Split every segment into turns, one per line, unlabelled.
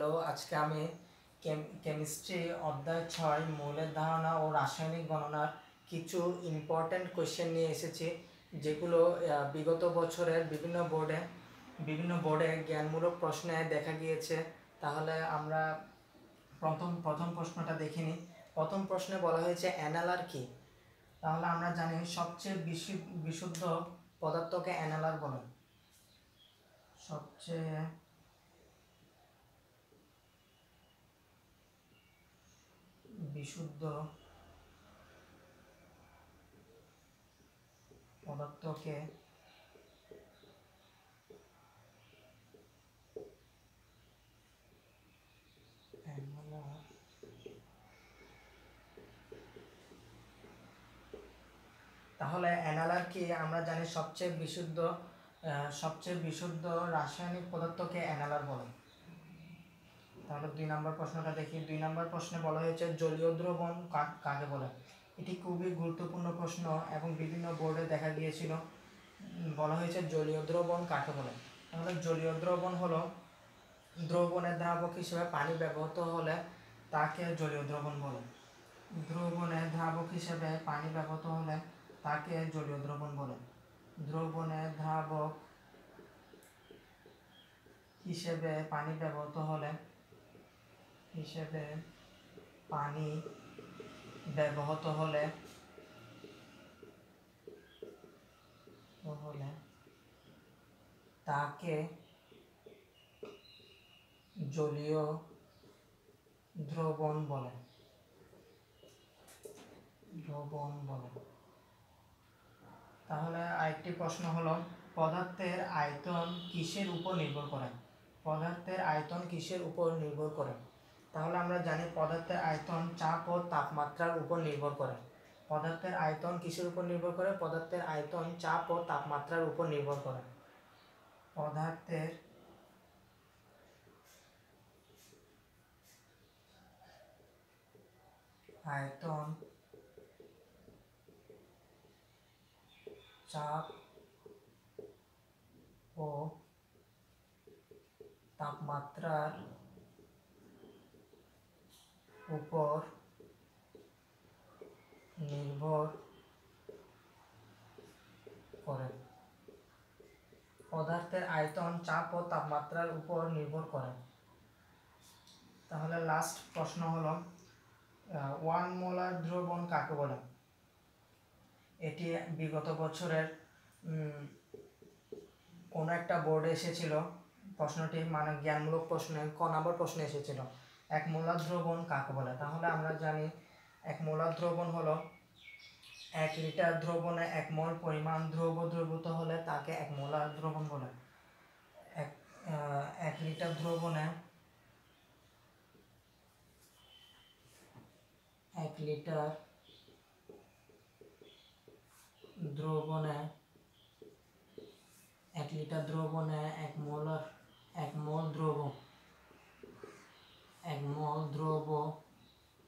Hello আজকে আমি chemistry অধ্যায় ছয় মৌলের ধারণা ও রাসায়নিক গণনার কিছু ইম্পর্ট্যান্ট কোয়েশ্চেন নিয়ে এসেছি, যেগুলো বিগত বছরের বিভিন্ন বোর্ডে বিভিন্ন বোর্ডে জ্ঞানমূলক প্রশ্নে দেখা গিয়েছে। তাহলে আমরা প্রথম প্রথম প্রশ্নটা দেখিনি প্রথম প্রশ্নে বলা হয়েছে অ্যানালার কি? তাহলে আমরা জানি সবচেয়ে বিশু- বিশুদ্ধ পদার্থকে অ্যানালার বলে। সবচেয়ে বিশুদ্ধ পদার্থকে তাহলে অ্যানালার কি আমরা জানি সবচেয়ে বিশুদ্ধ সবচেয়ে বিশুদ্ধ রাসায়নিক পদার্থকে অ্যানালার বলে। তাহলে দুই নম্বর প্রশ্নটা দেখি। দুই নম্বর প্রশ্নে বলা হয়েছে, জলীয় দ্রবণ কাকে বলে? এটি খুবই গুরুত্বপূর্ণ প্রশ্ন এবং বিভিন্ন বোর্ডে দেখা গিয়েছিল। বলা হয়েছে, জলীয় দ্রবণ কাকে বলে? তাহলে জলীয় দ্রবণ হলো দ্রবণের দ্রাবক হিসেবে পানি ব্যবহৃত হলে তাকে জলীয় দ্রবণ বলে। দ্রবণের দ্রাবক হিসেবে পানি ব্যবহৃত হলে তাকে জলীয় দ্রবণ বলে। দ্রবণের দ্রাবক হিসেবে পানি ব্যবহৃত হলে হিসেবে পানি ব্যবহৃত হলে হলে তাকে জলীয় দ্রবণ বলে। দ্রবণ বলে। তাহলে আরেকটি প্রশ্ন হলো, পদার্থের আয়তন কিসের উপর নির্ভর করে? পদার্থের আয়তন কিসের উপর নির্ভর করে? তাহলে আমরা জানি পদার্থের আয়তন, চাপ ও তাপমাত্রার উপর নির্ভর করে। পদার্থের আয়তন কিসের উপর নির্ভর করে? পদার্থের আয়তন, চাপ ও তাপমাত্রার উপর নির্ভর করে। পদার্থের আয়তন, চাপ ও তাপমাত্রার উপর নির্ভর করে। পদার্থের আয়তন, চাপ ও তাপমাত্রার উপর নির্ভর করে। তাহলে লাস্ট প্রশ্ন হলো ওয়ান মোলার দ্রবণ কাকে বলে? এটি বিগত বছরের কোনো একটা বোর্ডে এসেছিল। প্রশ্নটি মানে জ্ঞানমূলক প্রশ্নে, ক নম্বর প্রশ্নে এসেছিল। এক মোলার দ্রবণ কাকে বলে? তাহলে আমরা জানি এক মোলার দ্রবণ হলো এক লিটার দ্রবণে এক মোল পরিমাণ দ্রব্য দ্রবীভূত হলে তাকে এক মোলার দ্রবণ বলে। এক এক লিটার দ্রবণে এক লিটার দ্রবণে এক লিটার দ্রবণে এক মোলার, এক মোল দ্রব এক মোল দ্রব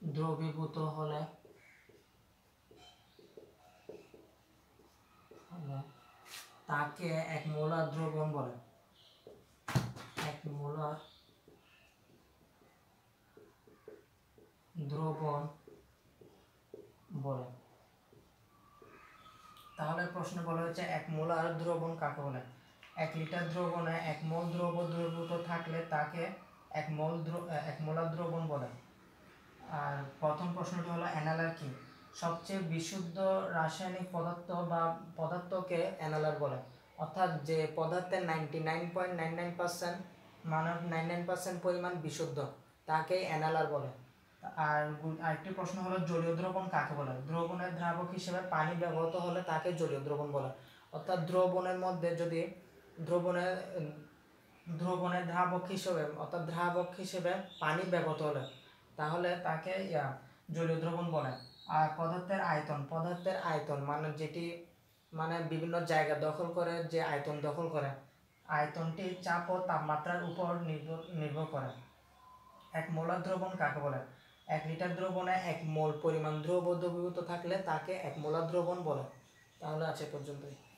দ্রবীভূত হলে। তাকে এক মোলার দ্রবণ বলে। এক মোলার দ্রবণ বলে। তাহলে প্রশ্ন বলা হয়েছে, এক মোলার দ্রবণ কাকে বলে? এক লিটার দ্রবণে এক মোল দ্রব দ্রবীভূত থাকলে তাকে এক মোল এক মোলার দ্রবণ বলে। আর প্রথম প্রশ্নটি হলো অ্যানালার কি? সবচেয়ে বিশুদ্ধ রাসায়নিক পদার্থ বা পদার্থকে অ্যানালার বলে। অর্থাৎ যে পদার্থের ninety nine point nine nine percent মানব নাইন নাইন পার্সেন্ট পরিমাণ বিশুদ্ধ, তাকে অ্যানালার বলে। আর আরেকটি প্রশ্ন হলো জলীয় দ্রবণ কাকে বলে? দ্রবণের দ্রাবক হিসেবে পানি ব্যবহৃত হলে তাকে জলীয় দ্রবণ বলে। অর্থাৎ দ্রবণের মধ্যে যদি দ্রবণের দ্রবণের দ্রাবক হিসেবে, অর্থাৎ দ্রাবক হিসেবে পানি ব্যবহৃত হলে, তাহলে তাকে ইয়া, জলীয় দ্রবণ বলে। আর পদার্থের আয়তন পদার্থের আয়তন মানে যেটি মানে বিভিন্ন জায়গা দখল করে, যে আয়তন দখল করে, আয়তনটি চাপ ও তাপমাত্রার উপর নির্ভর নির্ভর করে। এক মোলার দ্রবণ কাকে বলে? এক লিটার দ্রবণে এক মোল পরিমাণ দ্রব্য দ্রবীভূত থাকলে তাকে এক মোলার দ্রবণ বলে। তাহলে আছে পর্যন্তই।